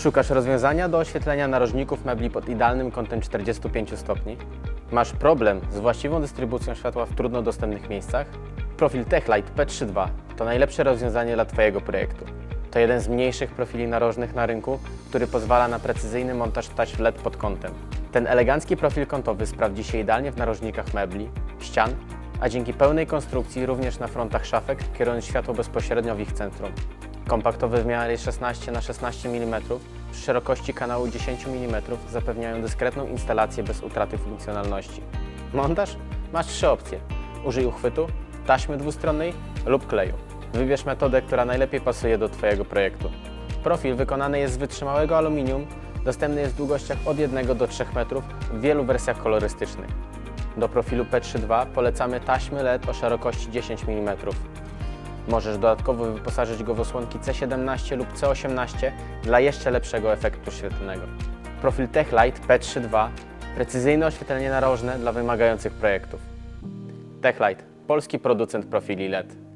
Szukasz rozwiązania do oświetlenia narożników mebli pod idealnym kątem 45 stopni? Masz problem z właściwą dystrybucją światła w trudno dostępnych miejscach? Profil Techlight P32 to najlepsze rozwiązanie dla Twojego projektu. To jeden z mniejszych profili narożnych na rynku, który pozwala na precyzyjny montaż taśm LED pod kątem. Ten elegancki profil kątowy sprawdzi się idealnie w narożnikach mebli, ścian, a dzięki pełnej konstrukcji również na frontach szafek, kierując światło bezpośrednio w ich centrum. Kompaktowe wymiary 16 na 16 mm przy szerokości kanału 10 mm zapewniają dyskretną instalację bez utraty funkcjonalności. Montaż? Masz trzy opcje. Użyj uchwytu, taśmy dwustronnej lub kleju. Wybierz metodę, która najlepiej pasuje do Twojego projektu. Profil wykonany jest z wytrzymałego aluminium, dostępny jest w długościach od 1 do 3 metrów w wielu wersjach kolorystycznych. Do profilu P32 polecamy taśmy LED o szerokości 10 mm. Możesz dodatkowo wyposażyć go w osłonki C17 lub C18 dla jeszcze lepszego efektu świetlnego. Profil Techlight P32 precyzyjne oświetlenie narożne dla wymagających projektów. Techlight, polski producent profili LED.